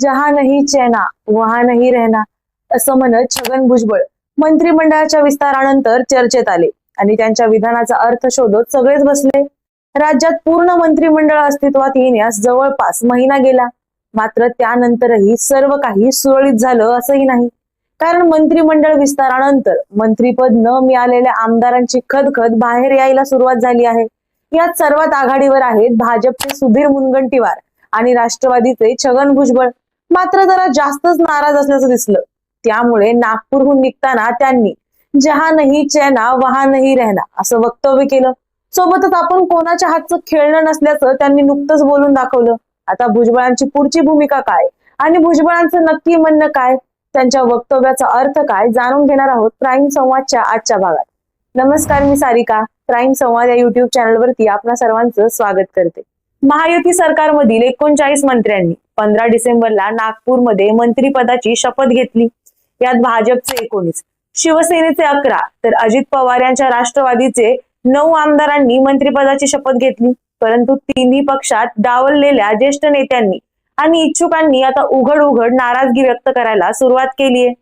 जहा नाही चैना वहा नाही रहना असं म्हणत छगन भुजबळ मंत्रिमंडळाच्या विस्तारानंतर चर्चेत आले आणि त्यांच्या विधानाचा अर्थ शोधत सगळेच बसले. राज्यात पूर्ण मंत्रिमंडळ अस्तित्वात येण्यास जवळपास महिना गेला. मात्र त्यानंतरही सर्व काही सुरळीत झालं असंही नाही. कारण मंत्रिमंडळ विस्तारानंतर मंत्रीपद न मिळालेल्या आमदारांची खदखद बाहेर यायला सुरुवात झाली आहे. यात सर्वात आघाडीवर आहेत भाजपचे सुधीर मुनगंटीवार आणि राष्ट्रवादीचे छगन भुजबळ. मात्र जरा जास्तच नाराज असल्याचं दिसलं. त्यामुळे नागपूरहून निघताना त्यांनी जहा नाही चेना वहा नाही रहना असं वक्तव्य केलं. सोबतच आपण कोणाच्या हातचं खेळणं नसल्याचं त्यांनी नुकतंच बोलून दाखवलं. आता भुजबळांची पुढची भूमिका काय आणि भुजबळांचं नक्की म्हणणं काय? त्यांच्या वक्तव्याचा अर्थ काय जाणून घेणार आहोत प्राईम संवादच्या आजच्या भागात. नमस्कार मी सारिका. प्राईम संवाद या युट्यूब चॅनलवरती आपणा सर्वांचं स्वागत करते. महायुती सरकारमधील एकोणचाळीस मंत्र्यांनी पंधरा डिसेंबरला नागपूरमध्ये मंत्रीपदाची शपथ घेतली. यात भाजपचे एकोणीस शिवसेनेचे अकरा तर अजित पवार यांच्या राष्ट्रवादीचे नऊ आमदारांनी मंत्रिपदाची शपथ घेतली. परंतु तिन्ही पक्षात डावललेल्या ज्येष्ठ नेत्यांनी आणि इच्छुकांनी आता उघड उघड नाराजगी व्यक्त करायला सुरुवात केली आहे.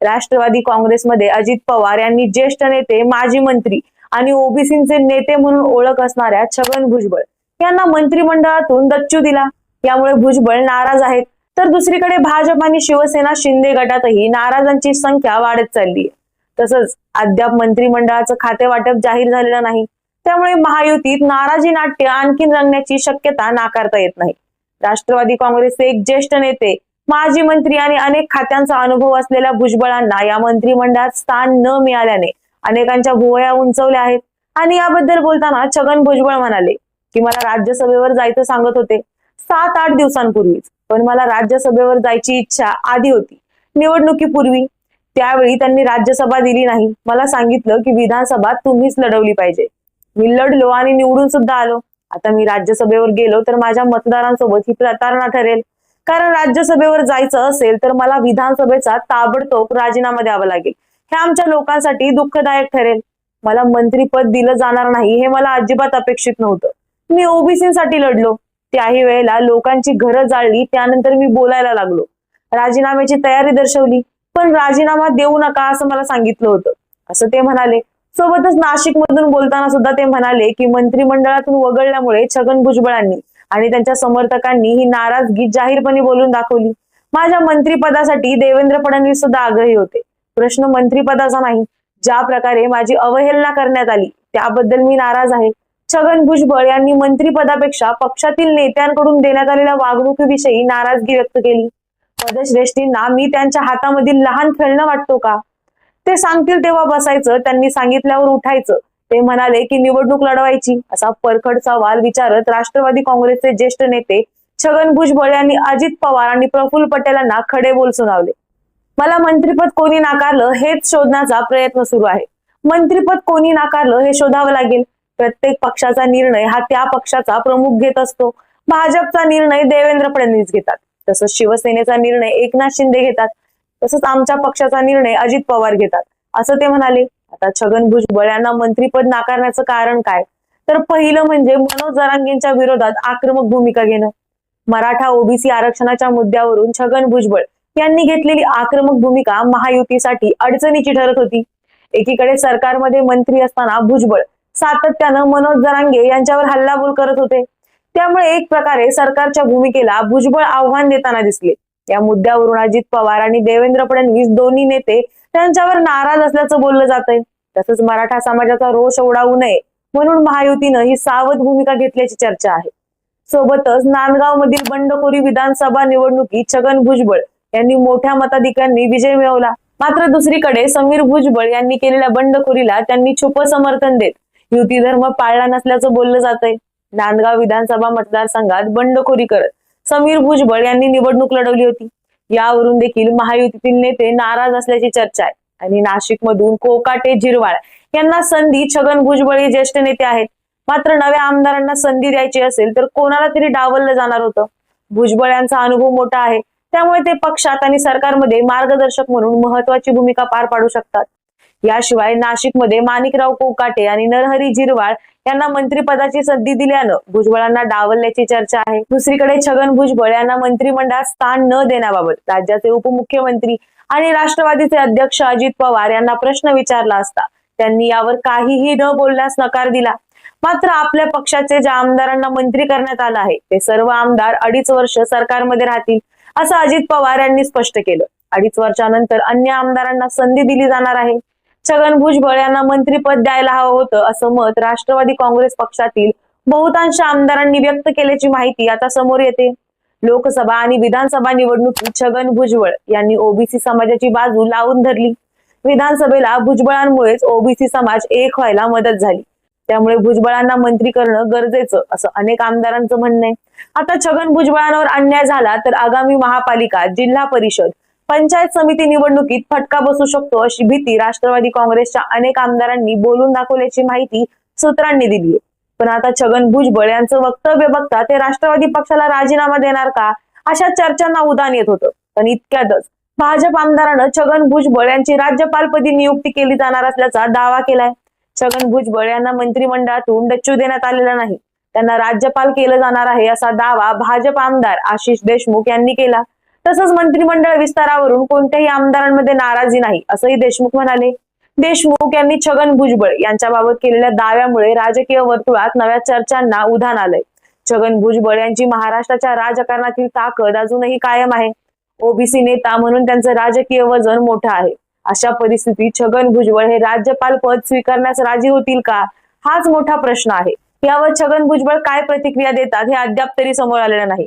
राष्ट्रवादी काँग्रेसमध्ये अजित पवार यांनी ज्येष्ठ नेते माजी मंत्री आणि ओबीसीचे नेते म्हणून ओळख असणाऱ्या छगन भुजबळ यांना मंत्रिमंडळातून दच्चू दिला. यामुळे भुजबळ नाराज आहेत. तर दुसरीकडे भाजप आणि शिवसेना शिंदे गटातही नाराजांची संख्या वाढत चालली आहे तसंच अद्याप मंत्रिमंडळाचं खाते वाटप जाहीर झालेलं नाही. त्यामुळे महायुतीत नाराजी नाट्य आणखीन रंगण्याची शक्यता नाकारता येत नाही. राष्ट्रवादी काँग्रेसचे एक ज्येष्ठ नेते माजी मंत्री आणि अनेक खात्यांचा अनुभव असलेल्या भुजबळांना या मंत्रिमंडळात स्थान न मिळाल्याने अनेकांच्या भुवया उंचवल्या आहेत. आणि याबद्दल बोलताना छगन भुजबळ म्हणाले की मला राज्यसभेवर जायचं सांगत होते. सात आठ दिवसांपूर्वीच. पण मला राज्यसभेवर जायची इच्छा आधी होती. निवडणुकीपूर्वी. त्यावेळी त्यांनी राज्यसभा दिली नाही. मला सांगितलं की विधानसभा तुम्हीच लढवली पाहिजे. मी लढलो आणि निवडून सुद्धा आलो. आता मी राज्यसभेवर गेलो तर माझ्या मतदारांसोबत ही प्रतारणा ठरेल. कारण राज्यसभेवर जायचं असेल तर मला विधानसभेचा ताबडतोब राजीनामा द्यावा लागेल. हे आमच्या लोकांसाठी दुःखदायक ठरेल. मला मंत्रीपद दिलं जाणार नाही हे मला अजिबात अपेक्षित नव्हतं. मी ओबीसीसाठी लढलो. त्याही वेळेला लोकांची घरं जाळली त्यानंतर मी बोलायला लागलो. राजीनाम्याची तयारी दर्शवली पण राजीनामा देऊ नका असं मला सांगितलं होतं. असं ते म्हणाले. सोबतच नाशिक मधून बोलताना सुद्धा ते म्हणाले की मंत्रिमंडळातून वगळल्यामुळे छगन भुजबळांनी आणि त्यांच्या समर्थकांनी ही नाराजगी जाहीरपणे बोलून दाखवली. माझ्या मंत्रिपदासाठी देवेंद्र फडणवीस सुद्धा आग्रही होते. प्रश्न मंत्रिपदाचा नाही. ज्या प्रकारे माझी अवहेलना करण्यात आली त्याबद्दल मी नाराज आहे. छगन भुजबळ यांनी मंत्रीपदापेक्षा पक्षातील नेत्यांकडून देण्यात आलेल्या वागणुकीविषयी नाराजगी व्यक्त केली. पदश्रेष्ठींना मी त्यांच्या हातामधील लहान खेळणं वाटतो का? ते सांगतील तेव्हा बसायचं त्यांनी सांगितल्यावर उठायचं. ते म्हणाले की निवडणूक लढवायची. असा परखड सवाल विचारत राष्ट्रवादी काँग्रेसचे ज्येष्ठ नेते छगन भुजबळ यांनी अजित पवार आणि प्रफुल्ल पटेलांना खडे बोल सुनावले. मला मंत्रीपद कोणी नाकारलं हेच शोधण्याचा प्रयत्न सुरू आहे. मंत्रीपद कोणी नाकारलं हे शोधावं लागेल. प्रत्येक पक्षाचा निर्णय हा त्या पक्षाचा प्रमुख घेत असतो. भाजपचा निर्णय देवेंद्र फडणवीस घेतात. तसंच शिवसेनेचा निर्णय एकनाथ शिंदे घेतात. तसंच आमच्या पक्षाचा निर्णय अजित पवार घेतात. असं ते म्हणाले. आता छगन भुजबळ यांना मंत्रीपद नाकारण्याचं कारण काय? तर पहिलं म्हणजे मनोज जरांगेंच्या विरोधात आक्रमक भूमिका घेणं. मराठा ओबीसी आरक्षणाच्या मुद्द्यावरून छगन भुजबळ यांनी घेतलेली आक्रमक भूमिका महायुतीसाठी अडचणीची ठरत होती. एकीकडे सरकारमध्ये मंत्री असताना भुजबळ सातत्यानं मनोज जरांगे यांच्यावर हल्लाबोल करत होते. त्यामुळे एक प्रकारे सरकारच्या भूमिकेला भुजबळ आव्हान देताना दिसले. या मुद्द्यावरून अजित पवार आणि देवेंद्र फडणवीस दोन्ही नेते त्यांच्यावर नाराज असल्याचं बोललं जातंय. तसंच मराठा समाजाचा रोष उडावू नये म्हणून महायुतीनं ही सावध भूमिका घेतल्याची चर्चा आहे. सोबतच नांदगाव मधील बंडखोरी विधानसभा निवडणुकीत छगन भुजबळ यांनी मोठ्या मताधिकांनी विजय मिळवला. मात्र दुसरीकडे समीर भुजबळ यांनी केलेल्या बंडखोरीला त्यांनी छुप समर्थन देत युती धर्म पाळला नसल्याचं बोललं जातंय. नांदगाव विधानसभा मतदारसंघात बंडखोरी करत समीर भुजबळ यांनी निवडणूक लढवली होती. यावरून देखील महायुतीतील नेते नाराज असल्याची चर्चा आहे. आणि नाशिक मधून कोकाटे झिरवाळ यांना संधी छगन भुजबळ हे ज्येष्ठ नेते आहेत. मात्र नव्या आमदारांना संधी द्यायची असेल तर कोणाला तरी डावललं जाणार होतं. भुजबळ यांचा अनुभव मोठा आहे. त्यामुळे ते पक्षात आणि सरकारमध्ये मार्गदर्शक म्हणून महत्वाची भूमिका पार पाडू शकतात. याशिवाय नाशिकमध्ये माणिकराव कोकाटे आणि नरहरी जिरवाळ यांना मंत्रिपदाची संधी दिल्यानं भुजबळांना डावलल्याची चर्चा आहे. दुसरीकडे छगन भुजबळ यांना मंत्रिमंडळात स्थान न देण्याबाबत राज्याचे उपमुख्यमंत्री आणि राष्ट्रवादीचे अध्यक्ष अजित पवार यांना प्रश्न विचारला असता त्यांनी यावर काहीही न बोलण्यास नकार दिला. मात्र आपल्या पक्षाचे ज्या आमदारांना मंत्री करण्यात आलं आहे ते सर्व आमदार अडीच वर्ष सरकारमध्ये राहतील असं अजित पवार यांनी स्पष्ट केलं. अडीच वर्षानंतर अन्य आमदारांना संधी दिली जाणार आहे. छगन भुजबळ यांना मंत्रीपद द्यायला हवं होतं असं मत राष्ट्रवादी काँग्रेस पक्षातील बहुतांश आमदारांनी व्यक्त केल्याची माहिती आता समोर येते. लोकसभा आणि विधानसभा निवडणुकीत छगन भुजबळ यांनी ओबीसी समाजाची बाजू लावून धरली. विधानसभेला भुजबळांमुळेच ओबीसी समाज एक व्हायला मदत झाली. त्यामुळे भुजबळांना मंत्री करणं गरजेचं असं अनेक आमदारांचं म्हणणं आहे. आता छगन भुजबळांवर अन्याय झाला तर आगामी महापालिका जिल्हा परिषद पंचायत समिती निवडणुकीत फटका बसू शकतो अशी भीती राष्ट्रवादी काँग्रेसच्या अनेक आमदारांनी बोलून दाखवल्याची माहिती सूत्रांनी दिली पण आता छगन भुजबळ यांचं वक्तव्य बघता ते राष्ट्रवादी पक्षाला राजीनामा देणार का अशा चर्चांना उदान येत होतं. पण इतक्यातच भाजप आमदारानं छगन भुजबळ यांची राज्यपालपदी नियुक्ती केली जाणार असल्याचा दावा केलाय. छगन भुजबळ यांना मंत्रिमंडळातून डच्चू देण्यात आलेला नाही. त्यांना राज्यपाल केलं जाणार आहे असा दावा भाजप आमदार आशिष देशमुख यांनी केला. तसंच मंत्रिमंडळ विस्तारावरून कोणत्याही आमदारांमध्ये नाराजी नाही असंही देशमुख म्हणाले. देशमुख यांनी छगन भुजबळ यांच्याबाबत केलेल्या दाव्यामुळे राजकीय वर्तुळात नव्या चर्चांना उधाण आलंय. छगन भुजबळ यांची महाराष्ट्राच्या राजकारणातील ताकद अजूनही कायम आहे. ओबीसी नेता म्हणून त्यांचं राजकीय वजन मोठं आहे. अशा परिस्थितीत छगन भुजबळ हे राज्यपाल पद स्वीकारण्यास राजी होतील का? हाच मोठा प्रश्न आहे. यावर छगन भुजबळ काय प्रतिक्रिया देतात हे अद्याप तरी समोर आलेलं नाही.